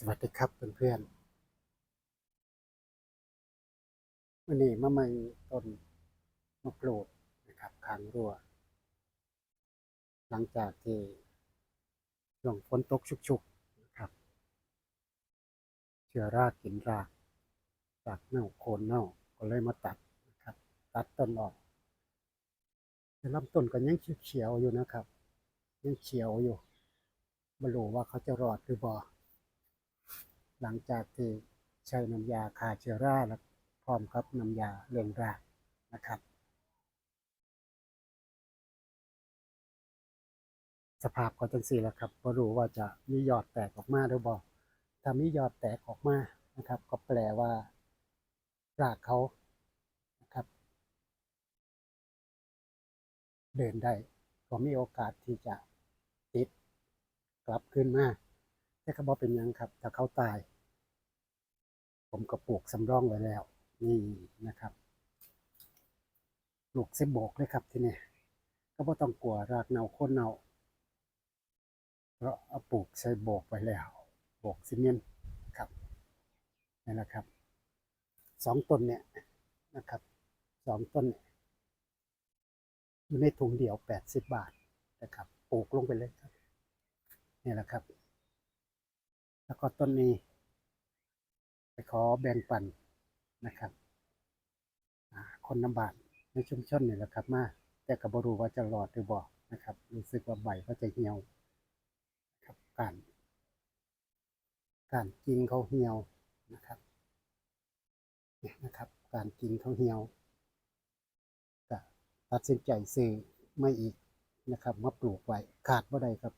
สวัสดีครับเพื่อนๆวันนี้มาใหม่ต้นมะกรูดนะครับค้างรั่ว หลังจากที่ช่วงฝนตกชุกๆนะครับเชื้อรากกินรากรากเน่าโคนเน่าก็เลยมาตัดนะครับ ตัดต้นออกแต่ลำต้นก็ยังเขียวๆอยู่นะครับ ยังเขียวอยู่ไม่รู้ว่าเขาจะรอดหรือบ่ หลังจากที่ใช้น้ำยาฆ่าเชื้อราและพร้อมกับน้ำยาเลี้ยงรากนะครับสภาพก็จังสี่แหละครับก็รู้ว่าจะมียอดแตกออกมาหรือบ่ถ้ามียอดแตกออกมานะครับ ก็แปลว่ารากเขานะครับ เดินได้ก็มีโอกาสที่จะติดกลับขึ้นมา แต่ก็บอกเป็นยังครับ ถ้าเขาตาย ผมก็ปลูกสำรองไว้แล้ว นี่นะครับปลูกเสบโบกเลยครับที่นี่ก็บ่ต้องกลัวรากเน่าโคนเน่าเพราะเอาปลูกใส่โบกไว้แล้วโบกซีเมนต์ครับนี่แหละครับสองต้นเนี่ยนะครับสองต้นเนี่ยอยู่ในถุงเดียวแปดสิบบาทนะครับปลูกลงไปเลยครับนี่แหละครับ แล้วก็ต้นนี้ ไปขอแบ่งปันนะครับคนน้ำบาดในชุมชนนี่แหละครับ มาแต่ก็บรู้ว่าจะรอดหรือบ่นะครับ รู้สึกว่าใบเขาจะเหี่ยวนะครับการการกินเขาเหี่ยวนะครับเนี่ยนะครับ การกินเขาเหี่ยวก็ตัดสินใจซื้อไม่อีกนะครับมาปลูกไว้ขาดว่าใดครับ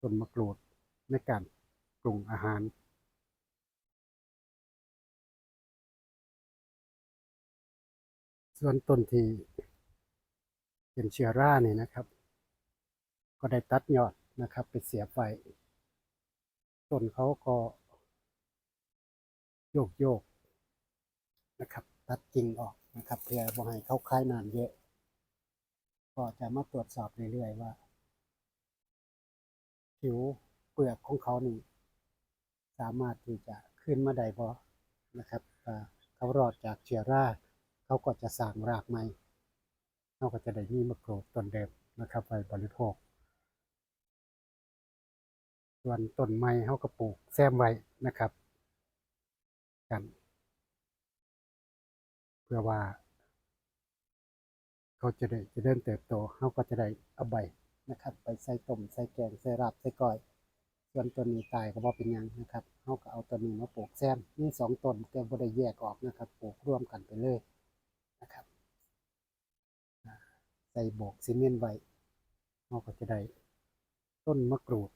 ต้นมะกรูดในการ ปรุงอาหารส่วนต้นที่เป็นเชื้อราเนี่ยนะครับ ก็ได้ตัดยอดนะครับ ไปเสียไฟต้นเขาก็โยกโยกนะครับ ตัดกิ่งออกนะครับ เพื่อบ่ให้เขาคายนานเยอะ ก็จะมาตรวจสอบเรื่อยๆว่า ผิวเปลือกของเขานี่ สามารถที่จะขึ้นมาได้บ่นะครับเขารอดจากเชื้อราเขาก็จะสร้างรากใหม่เขาก็จะได้มีมะกรูดต้นเดิมนะครับไปบริโภค ส่วนต้นไม้เขาก็ปลูกแซมไว้นะครับกันเพื่อว่า เขาจะได้จะเดินเติบโตเขาก็จะได้เอาใบนะครับ ไปใส่ต้มใส่แกงใส่ราบใส่ก้อย ส่วนต้นนี้ตายก็บ่เป็นหยังนะครับเขาก็เอาต้นนี้มาปลูกแซมนี่สองต้นแต่บ่ได้แยกออกนะครับ ปลูกร่วมกันไปเลยนะครับใส่โบกซีเมนต์ไว้เขาก็จะได้ต้นมะกรูด